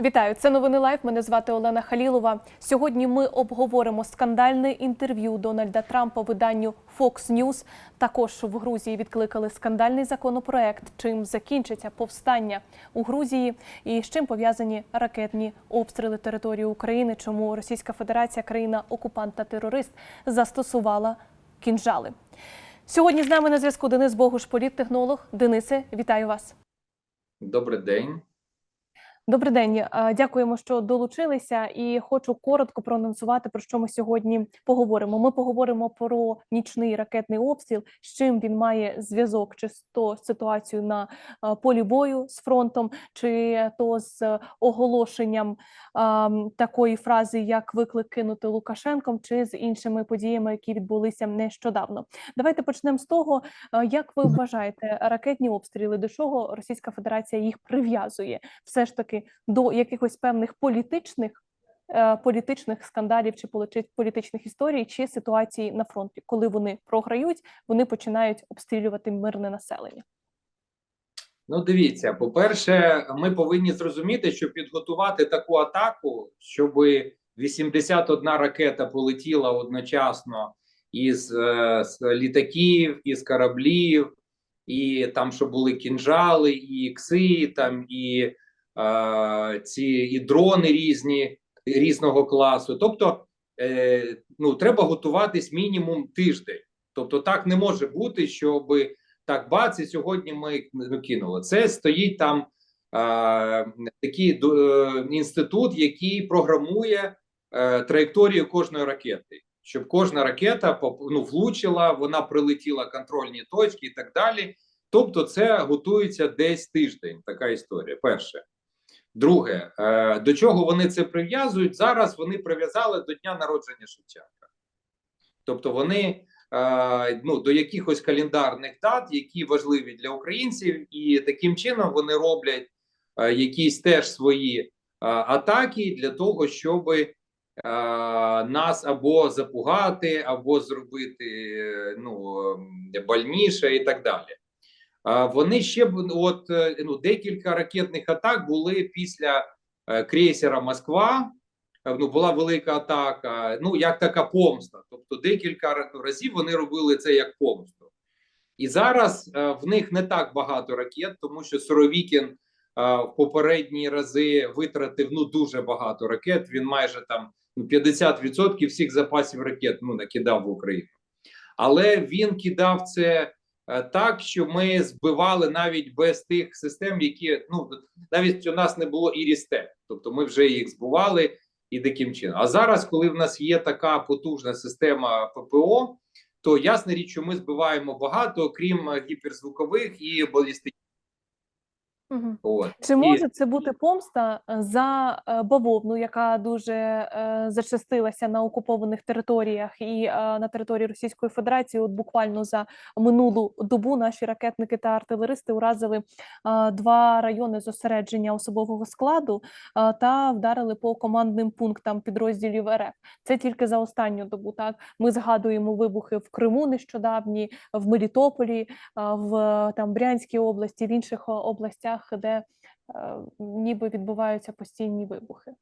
Вітаю, це новини Лайф. Мене звати Олена Халілова. Сьогодні ми обговоримо скандальне інтерв'ю Дональда Трампа виданню Fox News. Також в Грузії відкликали скандальний законопроект, чим закінчиться повстання у Грузії і з чим пов'язані ракетні обстріли території України. Чому Російська Федерація, країна окупант та терорист, застосувала кінжали. Сьогодні з нами на зв'язку Денис Богуш, політтехнолог. Денисе, вітаю вас. Добрий день. Добрий день, Е, дякуємо, що долучилися. І хочу коротко проанонсувати про що ми сьогодні поговоримо. Ми поговоримо про нічний ракетний обстріл, з чим він має зв'язок, чи то з ситуацією на е, полі бою з фронтом, чи то з оголошенням ем, такої фрази, як виклик кинути Лукашенком, чи з іншими подіями, які відбулися нещодавно. Давайте почнемо з того, е, як ви вважаєте ракетні обстріли, до чого Російська Федерація їх прив'язує, все ж таки до якихось певних політичних. е, Політичних скандалів чи політичних історій, чи ситуації на фронті, коли вони програють, вони починають обстрілювати мирне населення. Ну, дивіться, по-перше, ми повинні зрозуміти, що підготувати таку атаку, щоб 81 ракета полетіла одночасно із е, з літаків, із кораблів, і там, щоб були кінжали, і ікси, там і ці і дрони різні різного класу. Тобто, е, ну треба готуватись мінімум тиждень. Тобто, так не може бути, щоби так, бац, і сьогодні ми ну, кинули. Це стоїть там такий е, інститут, який програмує е, траєкторію кожної ракети, щоб кожна ракета ну, влучила, вона прилетіла контрольні точки і так далі. Тобто, це готується десь тиждень. Така історія. Перше. Друге, е, до чого вони це прив'язують? Зараз вони прив'язали до дня народження Шевченка. Тобто вони е, ну, до якихось календарних дат, які важливі для українців, і таким чином вони роблять е, якісь теж свої атаки для того, щоб нас або запугати, або зробити ну, ем, больніше і так далі. Вони ще б от е, ну декілька ракетних атак були після е, крейсера Москва. Е, Ну була велика атака. Ну як така помста. Тобто, декілька разів вони робили це як помсту. І зараз в них не так багато ракет, тому що Суровікін в попередні рази витратив ну дуже багато ракет. Він майже там ну, 50% всіх запасів ракет ну накидав в Україну. Але він кидав це так, що ми збивали навіть без тих систем, які ну навіть у нас не було і рісте, тобто ми вже їх збивали і таким чином. А зараз, коли в нас є така потужна система ППО, то ясна річ, що ми збиваємо багато, окрім е, гіперзвукових і балістичних. Угу. От. Чи І- може це бути помста е, за е, бавовну, яка дуже е, зачастилася на окупованих територіях і е, на території Російської Федерації? От буквально за минулу добу наші ракетники та артилеристи уразили е, два райони зосередження особового складу е, та вдарили по командним пунктам підрозділів РФ. Це тільки за останню добу. Так ми згадуємо вибухи в Криму нещодавні, в Мелітополі, а, в там Брянській області, в інших о, областях, де е, ніби відбуваються постійні вибухи.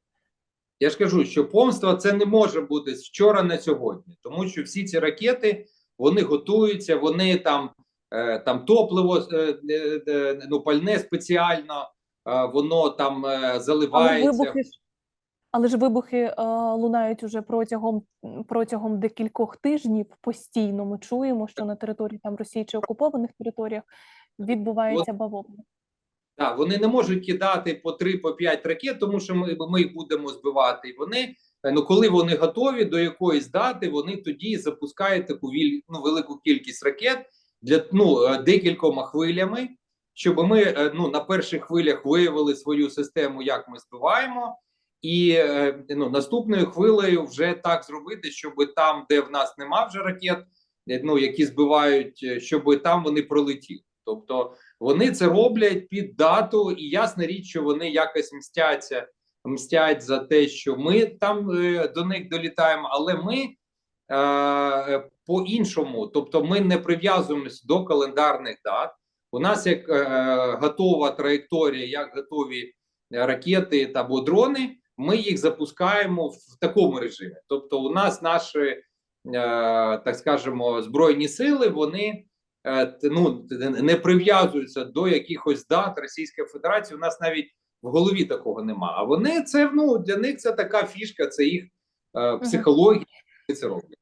Я ж кажу, що помста це не може бути з вчора на сьогодні, тому що всі ці ракети вони готуються, вони там, е, там топливо е, е, е, ну, пальне спеціально, е, воно там е, Але вибухи але ж вибухи е, лунають уже протягом протягом декількох тижнів постійно. Ми чуємо, що на території там Росії чи окупованих територіях відбувається бавовна. Так, вони не можуть кидати по 3 по 5 ракет, тому що ми, ми їх будемо збивати. І вони, е, ну коли вони готові до якоїсь дати, вони тоді запускають таку віль, ну, велику кількість ракет для ну е, декількома хвилями, щоб ми е, ну на перших хвилях виявили свою систему, як ми збиваємо, і ну наступною хвилею вже так зробити, щоб там, де в нас нема вже ракет, ну які збивають, щоб там вони пролетіли. Тобто вони це роблять під дату, і ясна річ, що вони якось мстяться, мстять за те, що ми там е, до них долітаємо, але ми е, по-іншому, тобто ми не прив'язуємося до календарних дат. У нас як е, готова траєкторія, як готові ракети або дрони, ми їх запускаємо в такому режимі. Тобто, у нас наші, е, так скажемо, збройні сили вони е, ну, не прив'язуються до якихось дат Російської Федерації. У нас навіть в голові такого нема. А вони це ну для них це така фішка, це їх е, психологія. Це роблять.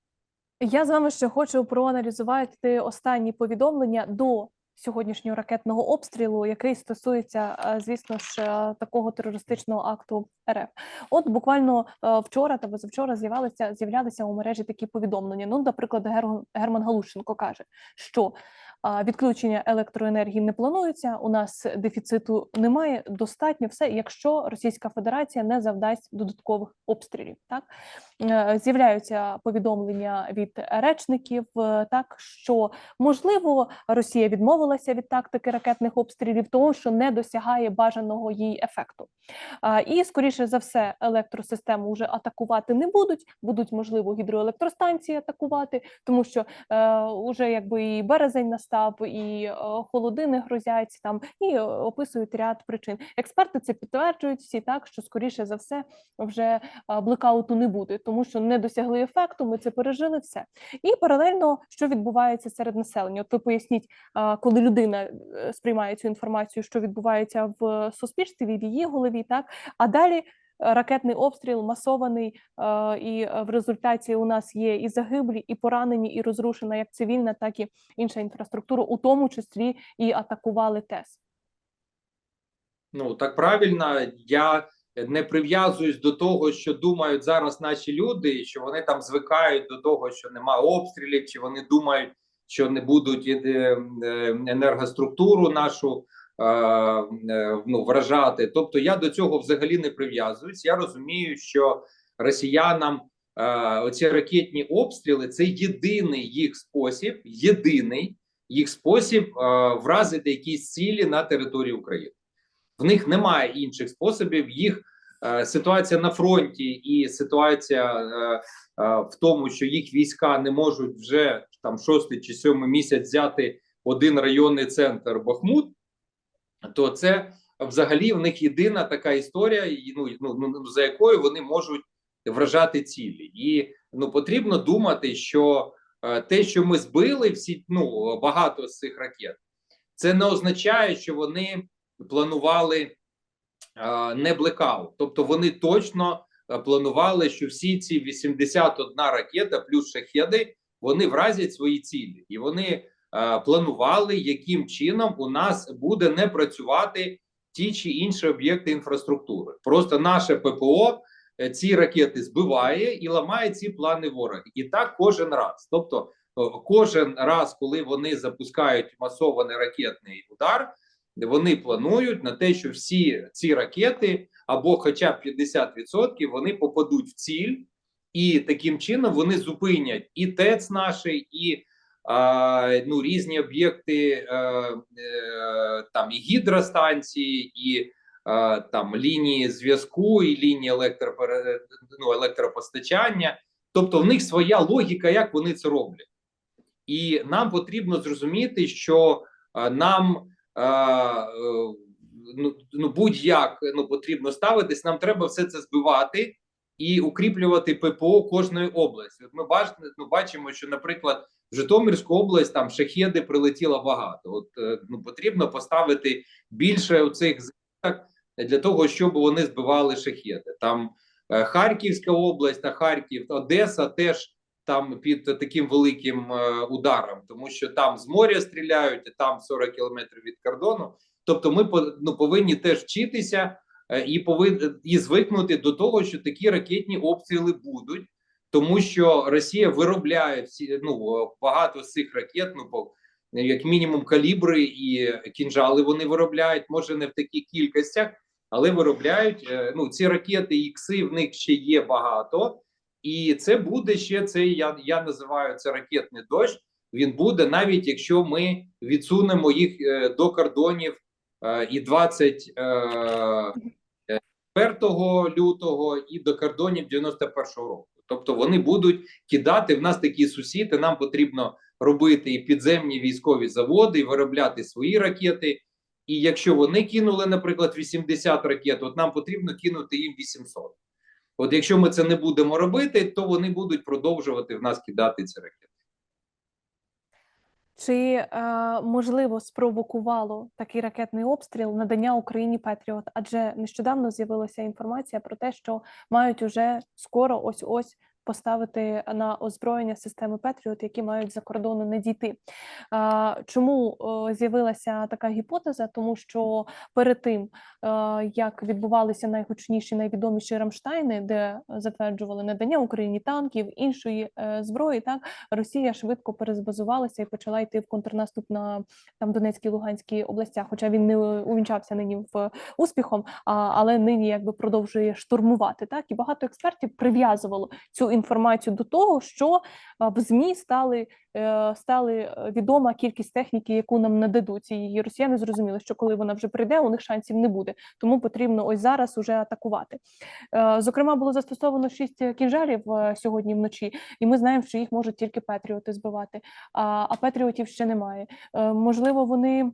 Я з вами ще хочу проаналізувати останні повідомлення до сьогоднішнього ракетного обстрілу, який стосується, е, звісно ж, е, такого терористичного акту РФ. От буквально е, вчора та позавчора з'явилися з'являлися у мережі такі повідомлення. Ну, наприклад, Гер- Герман Галущенко каже, що відключення електроенергії не планується. У нас дефіциту немає. Достатньо все, якщо Російська Федерація не завдасть додаткових обстрілів. Так Е, з'являються повідомлення від речників, е, так що можливо Росія відмовилася від тактики ракетних обстрілів, тому що не досягає бажаного їй ефекту. І скоріше за все, електросистему вже атакувати не будуть. Будуть можливо гідроелектростанції атакувати, тому що е, уже якби і березень настав, і е, холодини грозять там, і е, описують ряд причин. Експерти це підтверджують всі так, що скоріше за все вже а, блекауту не буде, тому що не досягли ефекту. Ми це пережили все. І паралельно, що відбувається серед населення? От ви поясніть, коли людина е, сприймає цю інформацію, що відбувається в суспільстві, в її голові, так а далі. Ракетний обстріл масований, е, і е, в результаті у нас є і загиблі, і поранені, і розрушена як цивільна, так і інша інфраструктура, у тому числі і атакували ТЕС. Ну так правильно, я не прив'язуюсь до того, що думають зараз наші люди, що вони там звикають до того, що нема обстрілів, чи вони думають, що не будуть е, енергоструктуру нашу ну, вражати. Тобто я до цього взагалі не прив'язуюсь. Я розумію, що росіянам е, оці ракетні обстріли це єдиний їх спосіб, єдиний їх спосіб е, вразити якісь цілі на території України. В них немає інших способів. Їх е, ситуація на фронті і ситуація е, е, в тому, що їх війська не можуть вже там шостий чи сьомий місяць взяти один районний центр Бахмут, то це взагалі в них єдина така історія, ну, ну, ну за якою вони можуть вражати цілі, і ну потрібно думати, що е, те, що ми збили, всі ну багато з цих ракет, це не означає, що вони планували е, не блекаут. Тобто вони точно е, планували, що всі ці 81 ракета плюс шахеди вони вразять свої цілі, і вони планували, яким чином у нас буде не працювати ті чи інші об'єкти інфраструктури. Просто наше ППО е, ці ракети збиває і ламає ці плани ворога. І так кожен раз. Тобто, е, кожен раз, коли вони запускають масований ракетний удар вони планують на те, що всі ці ракети або хоча б 50% вони попадуть в ціль, і таким чином вони зупинять і ТЕЦ наші, і ну, різні об'єкти е, е, там і гідростанції, і е, там лінії зв'язку, і лінії електропере, ну, електропостачання. Тобто, в них своя логіка, як вони це роблять, і нам потрібно зрозуміти, що нам ну, ну будь-як ну потрібно ставитись. Нам треба все це збивати і укріплювати ППО кожної області. От ми бачимо, ну, бачимо, що, наприклад, в Житомирську область там шахеди прилетіло багато. От ну потрібно поставити більше у цих зонах для того, щоб вони збивали шахеди. Там е, Харківська область та Харків, Одеса теж там під таким великим е, ударом, тому що там з моря стріляють, там 40 кілометрів від кордону. Тобто, ми ну, повинні теж вчитися е, і повинні і звикнути до того, що такі ракетні обстріли будуть, тому що Росія виробляє всі ну багато з цих ракет. Ну як мінімум калібри і кінжали вони виробляють, може не в таких кількостях, але виробляють. Е, ну ці ракети ікси в них ще є багато. І це буде ще цей. Я я називаю це ракетний дощ. Він буде навіть якщо ми відсунемо їх е, до кордонів е, і 24 лютого, і до кордонів 91-го року. Тобто вони будуть кидати в нас такі сусіди. Нам потрібно робити і підземні військові заводи, і виробляти свої ракети. І якщо вони кинули, наприклад, 80 ракет, от нам потрібно кинути їм 800. От якщо ми це не будемо робити, то вони будуть продовжувати в нас кидати ці ракети. Чи е, можливо спровокувало такий ракетний обстріл надання Україні Петріот? Адже нещодавно з'явилася інформація про те, що мають уже скоро ось ось поставити на озброєння системи Петріот, які мають за кордону не дійти. Чому з'явилася така гіпотеза? Тому що перед тим, е, як відбувалися найгучніші, найвідоміші Рамштайни, де затверджували надання Україні танків, іншої е, зброї, так Росія швидко перезбазувалася і почала йти в контрнаступ на там Донецькій Луганській областях. Хоча він не увінчався нині в успіхом, але нині якби продовжує штурмувати. Так і багато експертів прив'язувало цю інформацію до того, що в змі стали. е, Стали е, відома кількість техніки, яку нам нададуть, і росіяни зрозуміли, що коли вона вже прийде, у них шансів не буде. Тому потрібно ось зараз уже атакувати. Е, Зокрема, було застосовано шість кінжалів сьогодні вночі, і ми знаємо, що їх можуть тільки патріоти збивати, а, патріотів ще немає. Можливо, вони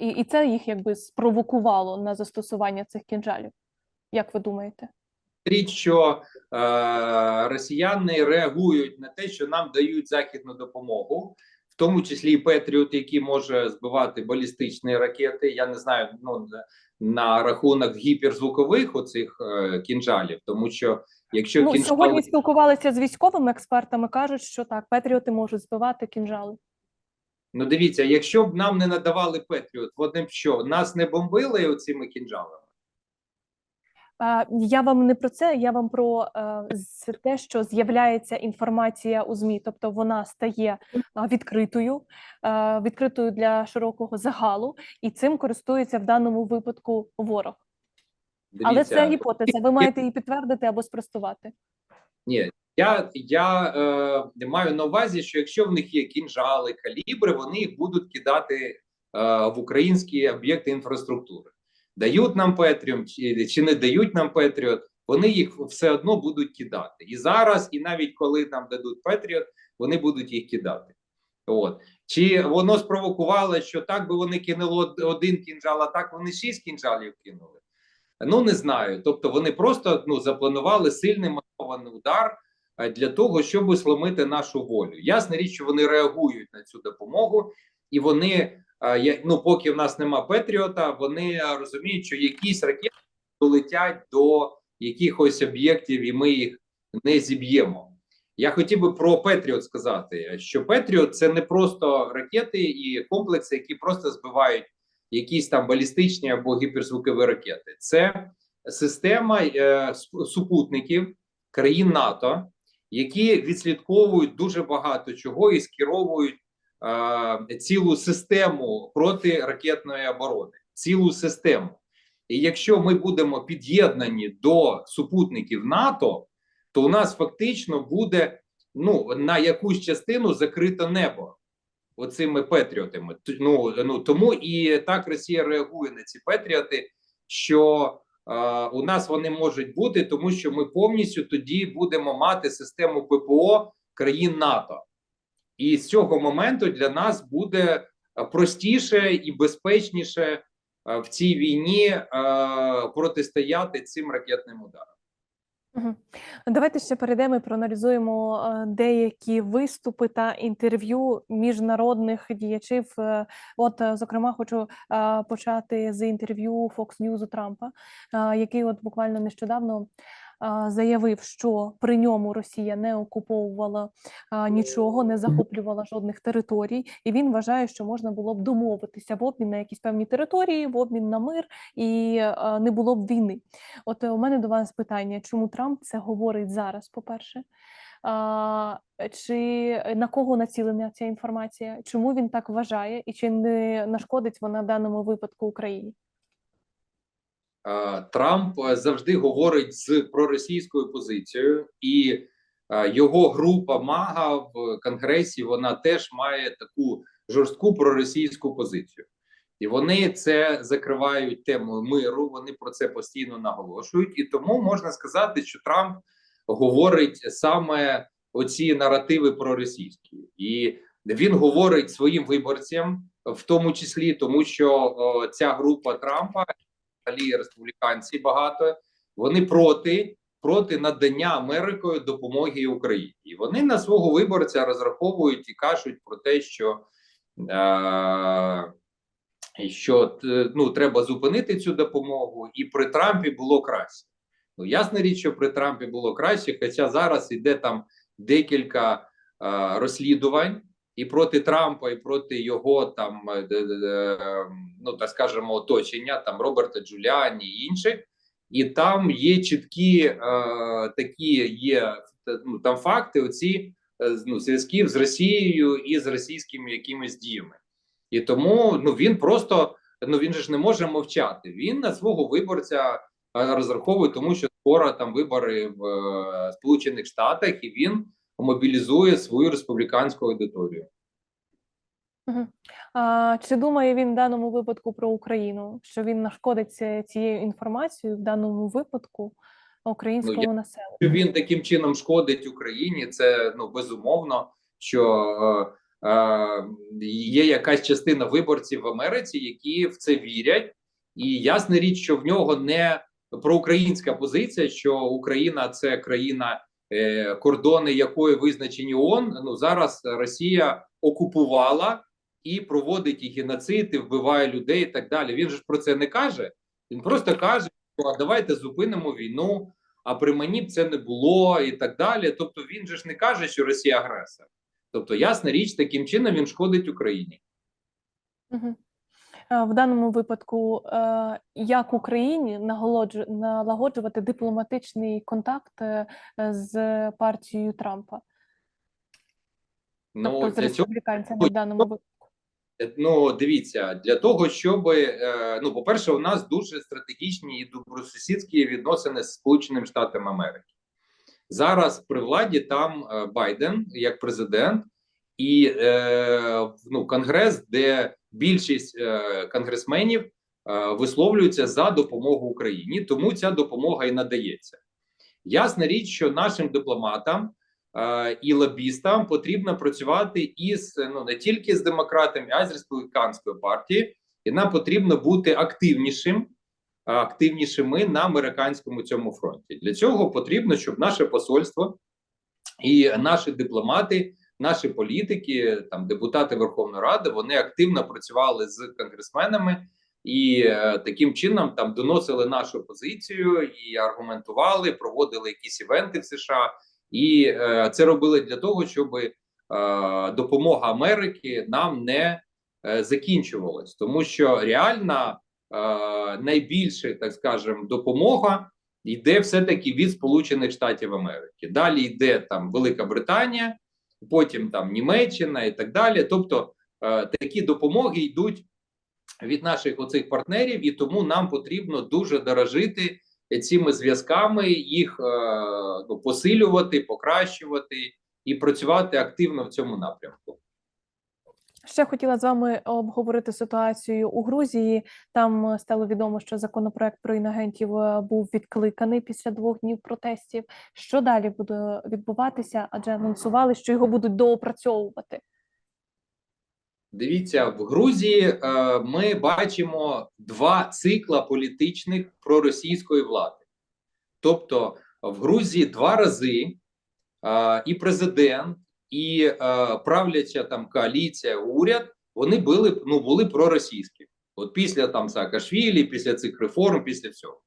і, і це їх якби спровокувало на застосування цих кінжалів. Як ви думаєте? Річ, що е, росіяни реагують на те, що нам дають західну допомогу, в тому числі і Петріот, який може збивати балістичні ракети. Я не знаю ну, на- рахунок гіперзвукових оцих е, кінжалів, тому що якщо Ну, кінжали... сьогодні спілкувалися з військовими експертами, кажуть, що так, патріоти можуть збивати кінжали. Ну, дивіться, якщо б нам не надавали Петріот, вони б що нас не бомбили оцими кінжалами? Я вам не про це, я вам про е, те, що з'являється інформація у ЗМІ, тобто вона стає відкритою, е, відкритою для широкого загалу, і цим користується в даному випадку ворог. Але це гіпотеза. Ви маєте її підтвердити або спростувати. Ні, я, я е, маю на увазі, що якщо в них є кінжали, калібри, вони їх будуть кидати е, в українські об'єкти інфраструктури. Дають нам Петріум чи, чи не дають нам Петріот, вони їх все одно будуть кидати. І зараз, і навіть коли нам дадуть Петріот, вони будуть їх кидати. От. Чи воно спровокувало, що так би вони кинули один кінжал, а так вони шість кінжалів кинули? Ну не знаю. Тобто вони просто ну запланували сильний масований удар е, для того, щоб сломити нашу волю. Ясна річ, що вони реагують на цю допомогу, і вони ну, поки в нас нема Петріота, вони розуміють, що якісь ракети долетять до якихось об'єктів, і ми їх не зіб'ємо. Я хотів би про Петріот сказати, що Петріот це не просто ракети і комплекси, які просто збивають якісь там балістичні або гіперзвукові ракети. Це система е, супутників країн НАТО, які відслідковують дуже багато чого і скеровують цілу систему протиракетної оборони, цілу систему. І якщо ми будемо під'єднані до супутників НАТО, то у нас фактично буде ну на якусь частину закрите небо оцими петріотами. Ну, ну тому і так Росія реагує на ці петріоти, що е, у нас вони можуть бути, тому що ми повністю тоді будемо мати систему ППО країн НАТО. І з цього моменту для нас буде е, простіше і безпечніше е, в цій війні е, протистояти цим ракетним ударам. Давайте ще перейдемо і проаналізуємо деякі виступи та інтерв'ю міжнародних діячів. От, зокрема, хочу почати з інтерв'ю Fox News у Трампа, який от буквально нещодавно заявив, що при ньому Росія не окуповувала е, нічого, не захоплювала жодних територій, і він вважає, що можна було б домовитися в обмін на якісь певні території, в обмін на мир, і е, не було б війни. От е, у мене до вас питання: чому Трамп це говорить зараз? По-перше, а, чи на кого націлена ця інформація? Чому він так вважає, і чи не нашкодить вона в даному випадку Україні? Е, Трамп е, завжди говорить з проросійською позицією, і е, його група Мага в Конгресі вона теж має таку жорстку проросійську позицію, і вони це закривають темою миру. Вони про це постійно наголошують, і тому можна сказати, що Трамп говорить саме оці наративи проросійські, і він говорить своїм виборцям в тому числі, тому що о, ця група Трампа, взагалі республіканці багато, вони проти, проти надання Америкою допомоги Україні. І вони на свого виборця розраховують і кажуть про те, що. Е, що ну треба зупинити цю допомогу, і при Трампі було краще. Ну ясна річ, що при Трампі було краще, хоча зараз іде там декілька е, розслідувань і проти Трампа, і проти його там е, де, ну так скажемо, оточення, там Роберта Джуліані і інших, і там є чіткі е, такі є е, ну, там факти, оці е, ну, зв'язків з Росією і з російськими якимись діями. І тому ну він просто ну він же ж не може мовчати. Він на свого виборця розраховує, тому що скоро там вибори в е, Сполучених Штатах, і він мобілізує свою республіканську аудиторію. А, чи думає він в даному випадку про Україну, що він нашкодить цією інформацією в даному випадку українському населенню? Що він таким чином шкодить Україні, це ну безумовно, що е, е, є якась частина виборців в Америці, які в це вірять, і ясна річ, що в нього не проукраїнська позиція, що Україна це країна, е, кордони якої визначені ООН. Ну зараз Росія окупувала і проводить і геноцид, і вбиває людей, і так далі. Він ж про це не каже. Він просто каже, «А давайте зупинимо війну а при мені б це не було і так далі. Тобто він же ж не каже, що Росія агресор. Тобто, ясна річ, таким чином він шкодить Україні. Мгм. Е, В даному випадку, е, як Україні налагоджувати дипломатичний контакт е, з партією Трампа, Ну тобто з для цього республіканцями в даному випадку? ну дивіться, для того, щоб ну, по-перше, у нас дуже стратегічні і добросусідські відносини з Сполученими Штатами Америки. Зараз при владі там Байден як президент, і ну, Конгрес, де більшість е, конгресменів е, висловлюються за допомогу Україні, тому ця допомога і надається. Ясна річ, що нашим дипломатам е, і лобістам потрібно працювати із ну не тільки з демократами, а й з республіканською партією, і нам потрібно бути активнішим, активнішими на американському цьому фронті. Для цього потрібно, щоб наше посольство і наші дипломати, наші політики, там депутати Верховної Ради, вони активно працювали з конгресменами і е, таким чином там доносили нашу позицію і аргументували, проводили якісь івенти в США, і е, це робили для того, щоб е, допомога Америки нам не е, закінчувалась, тому що реальна е, найбільша, так скажемо, допомога йде все-таки від Сполучених Штатів Америки. Далі йде там Велика Британія, потім там Німеччина і так далі. Тобто е, такі допомоги йдуть від наших оцих партнерів, і тому нам потрібно дуже дорожити цими зв'язками, їх е, ну, посилювати, покращувати і працювати активно в цьому напрямку. Ще хотіла з вами обговорити ситуацію у Грузії. Там е, стало відомо, що законопроект про інагентів е, був відкликаний після двох днів протестів. Що далі буде відбуватися? Адже анонсували, що його будуть доопрацьовувати. Дивіться, в Грузії е, ми бачимо два цикла політичних проросійської влади. Тобто, в Грузії два рази і президент, і е, правляча там коаліція, уряд вони були ну були проросійські. От після там Саакашвілі, після цих реформ, після всього.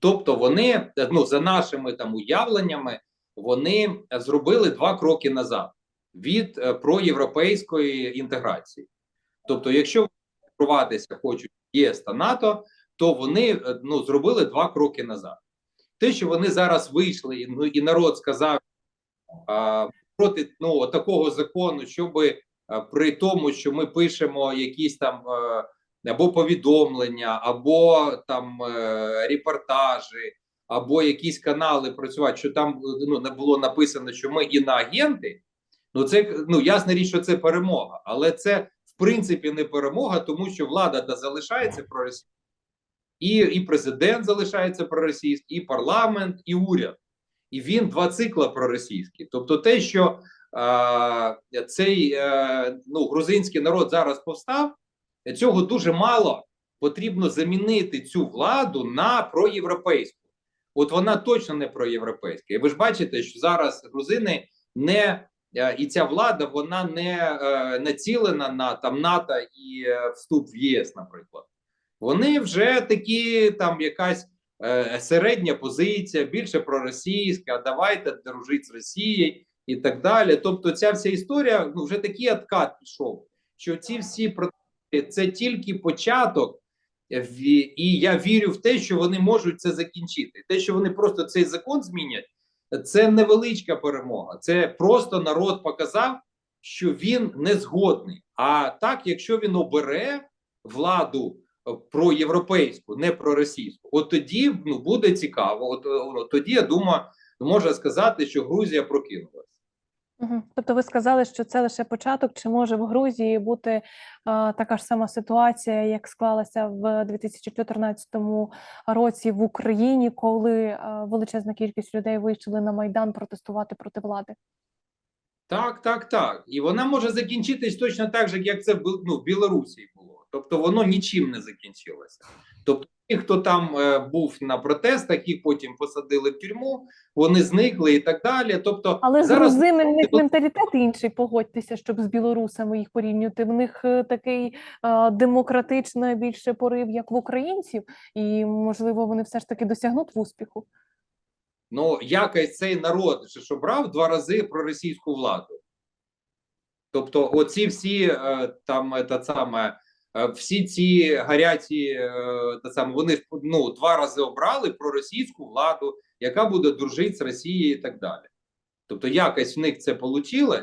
Тобто, вони ну за нашими там уявленнями, вони зробили два кроки назад від е, проєвропейської інтеграції. Тобто, якщо інтегруватися хочуть ЄС та НАТО, то вони е, ну зробили два кроки назад. Те, що вони зараз вийшли, ну і народ сказав а, проти ну такого закону, щоб при тому, що ми пишемо якісь там е, або повідомлення, або там е, репортажі, або якісь канали працювати, що там ну не було написано, що ми іноагенти, Ну, це ну ясна річ, що це перемога, але це в принципі не перемога, тому що влада та залишається проросійська, і, і президент залишається проросійський, і парламент, і уряд. І він два цикла проросійські. Тобто, те, що е, цей е, ну грузинський народ зараз повстав, цього дуже мало. Потрібно замінити цю владу на проєвропейську. От вона точно не проєвропейська. І ви ж бачите, що зараз грузини не е, і ця влада вона не е, націлена на там НАТО і е, вступ в ЄС, наприклад. Вони вже такі, там якась середня позиція, більше проросійська. Давайте дружити з Росією і так далі. Тобто, ця вся історія ну вже такий откат пішов, що ці всі протести це тільки початок. І я вірю в те, що вони можуть це закінчити. Те, що вони просто цей закон змінять, це невеличка перемога. Це просто народ показав, що він не згодний. А так, якщо він обере владу е, проєвропейську, не проросійську, от тоді ну буде цікаво. От, е, от тоді я думаю, можна сказати, що Грузія прокинулася. Тобто ви сказали, що це лише початок, чи може в Грузії бути е, така ж сама ситуація, як склалася в 2014 році в Україні, коли е, величезна кількість людей вийшли на Майдан протестувати проти влади? Так, так, так. І вона може закінчитись точно так же, як це в ну, в Білорусі було. Тобто воно нічим не закінчилося. Тобто, ті, хто там е, був на протестах, їх потім посадили в тюрму, вони зникли і так далі. Тобто, Але з зараз в них менталітет інший, погодьтеся, щоб з білорусами їх порівнювати. В них е, такий е, демократичний більше порив, як в українців, і можливо вони все ж таки досягнуть успіху. Ну якось цей народ же ж обрав два рази проросійську владу. Тобто, оці всі е, там е, та саме. е, Всі ці гарячі та саме вони ну два рази обрали проросійську владу, яка буде дружити з Росією і так далі. Тобто, якось в них це вийшло,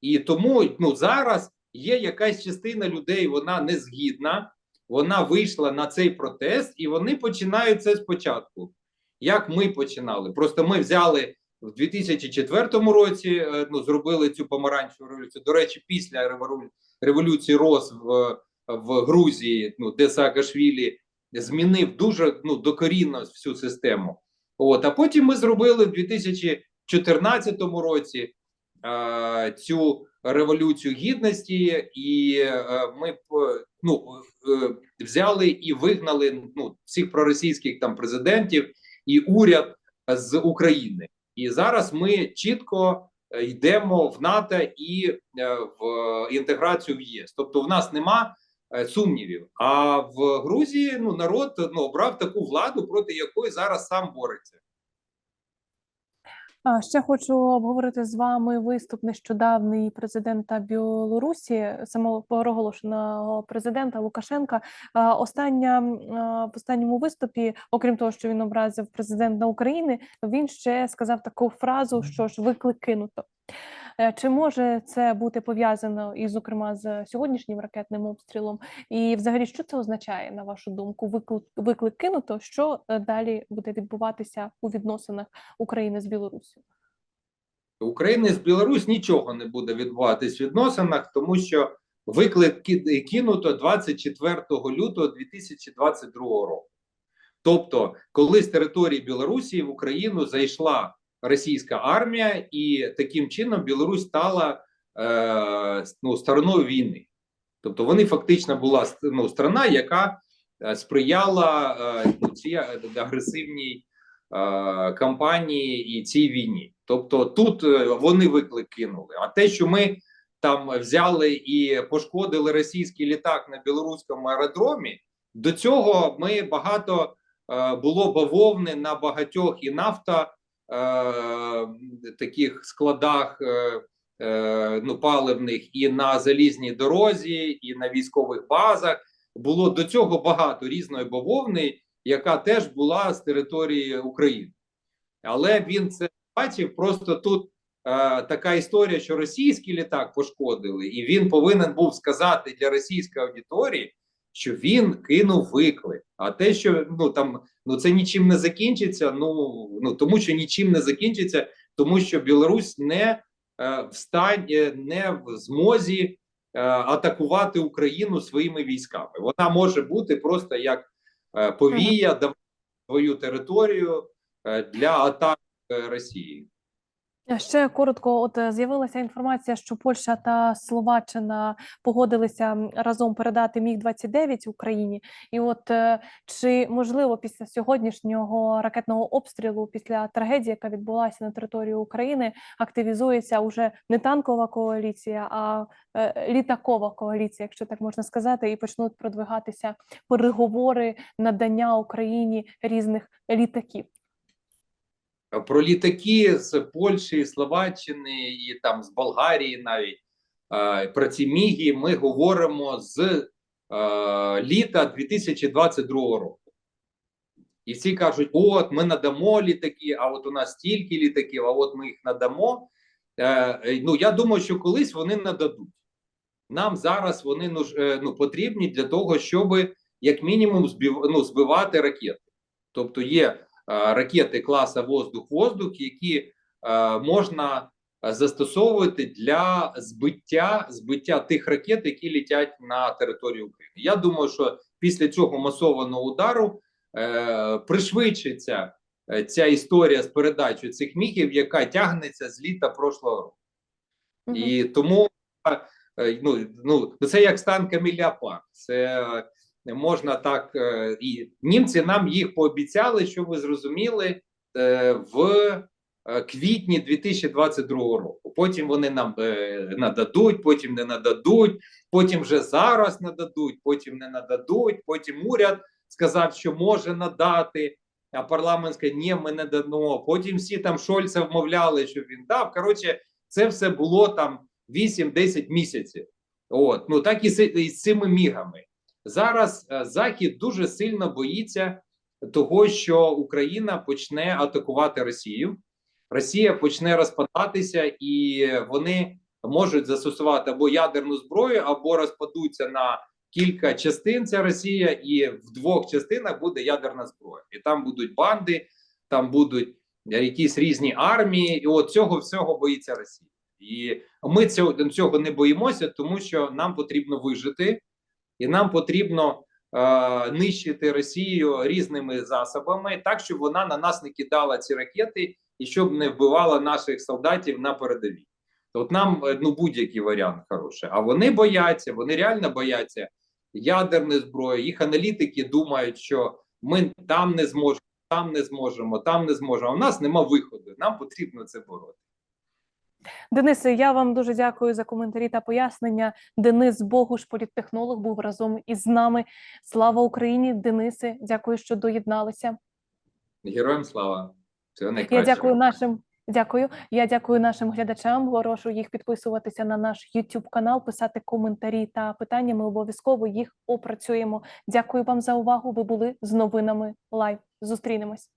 і тому ну зараз є якась частина людей, вона не згідна, вона вийшла на цей протест, і вони починають це спочатку. Як ми починали? Просто ми взяли в 2004 році, е, ну зробили цю помаранчеву революцію. До речі, після револю- революції РОС в, в Грузії, ну де Саакашвілі змінив дуже ну докорінно всю систему. От а потім ми зробили в 2014 році е, цю революцію гідності, і е, ми ну, е, взяли і вигнали ну, всіх проросійських там президентів і уряд з України. І зараз ми чітко е, йдемо в НАТО і е, в інтеграцію в ЄС. Тобто, в нас нема е, сумнівів. А в Грузії ну народ ну обрав таку владу, проти якої зараз сам бореться. Ще хочу обговорити з вами виступ нещодавний президента Білорусі, самопроголошеного президента Лукашенка. Остання в останньому виступі, окрім того, що він образив президента України, він ще сказав таку фразу, що ж виклик кинуто. Е, Чи може це бути пов'язано і, зокрема, з сьогоднішнім ракетним обстрілом? І, взагалі, що це означає на вашу думку? Виклик, виклик кинуто. Що е, далі буде відбуватися у відносинах України з Білоруссю? України з Білорусь нічого не буде відбуватись в відносинах, тому що виклик ки- кинуто 24 лютого 2022 року. Тобто, коли з території Білорусі в Україну зайшла російська армія, і таким чином Білорусь стала е, ну, стороною війни. Тобто, вони фактично була ну, страна, яка е, сприяла е, ну, цій агресивній е, кампанії і цій війні. Тобто тут е, вони виклик кинули. А те, що ми там взяли і пошкодили російський літак на білоруському аеродромі, до цього ми багато е, було бавовни на багатьох і нафта таких складах е, е, ну, паливних, і на залізній дорозі, і на військових базах. Було до цього багато різної бавовни, яка теж була з території України. Але він це бачив. Просто тут е, така історія, що російський літак пошкодили, і він повинен був сказати для російської аудиторії, що він кинув виклик. А те, що ну там ну це нічим не закінчиться. Ну ну тому, що нічим не закінчиться, тому що Білорусь не е, в стані, не в змозі е, атакувати Україну своїми військами. Вона може бути просто як е, повія, давати свою територію е, для атак е, Росії. Ще коротко, от е, з'явилася інформація, що Польща та Словаччина погодилися разом передати Міг 29 Україні. І от е, чи можливо після сьогоднішнього ракетного обстрілу, після трагедії, яка відбулася на території України, активізується уже не танкова коаліція, а е, літакова коаліція, якщо так можна сказати, і почнуть продвигатися переговори надання Україні різних літаків. Про літаки з Польщі, Словаччини і там з Болгарії навіть е, про ці міги ми говоримо з е, літа 2022 року. І всі кажуть: от ми надамо літаки, а от у нас стільки літаків, а от ми їх надамо. Е, ну я думаю, що колись вони нададуть. Нам зараз вони е, ну, потрібні для того, щоб як мінімум збив, ну, збивати ракети. Тобто є е, ракети класа воздух-воздух, які е, можна е, застосовувати для збиття збиття тих ракет, які літять на територію України. Я думаю, що після цього масованого удару е, пришвидшиться е, ця історія з передачою цих мігів, яка тягнеться з літа прошлого року. Мгм. І тому е, ну, ну це як стан Каміля Парк. Це можна так е, і німці нам їх пообіцяли, що ви зрозуміли е, в е, квітні 2022 року. Потім вони нам нададуть, потім не нададуть, потім вже зараз нададуть, потім не нададуть. Потім уряд сказав, що може надати. А парламент сказав, ні, ми не дамо. Потім всі там Шольца вмовляли, щоб він дав. Коротше, це все було там 8-10 місяців. От ну так і з, і з цими мігами. Зараз е, Захід дуже сильно боїться того, що Україна почне атакувати Росію. Росія почне розпадатися, і вони можуть застосувати або ядерну зброю, або розпадуться на кілька частин. Ця Росія, і в двох частинах буде ядерна зброя, і там будуть банди, там будуть якісь різні армії, і от цього всього боїться Росія. І ми цього, цього не боїмося, тому що нам потрібно вижити, і нам потрібно е, нищити Росію різними засобами, так щоб вона на нас не кидала ці ракети і щоб не вбивала наших солдатів на передовій. От нам е, ну будь-який варіант хороший. А вони бояться, вони реально бояться ядерної зброї. Їх аналітики думають, що ми там не зможемо, там не зможемо, там не зможемо. У нас нема виходу. Нам потрібно це бороти. Денисе, я вам дуже дякую за коментарі та пояснення. Денис Богуш, політтехнолог, був разом із нами. Слава Україні! Денисе, дякую, що доєдналися. Героям слава! Всього Я дякую нашим. Дякую. Я дякую нашим глядачам. Прошу їх підписуватися на наш YouTube канал, писати коментарі та питання. Ми обов'язково їх опрацюємо. Дякую вам за увагу. Ви були з новинами Лайв. Зустрінемось.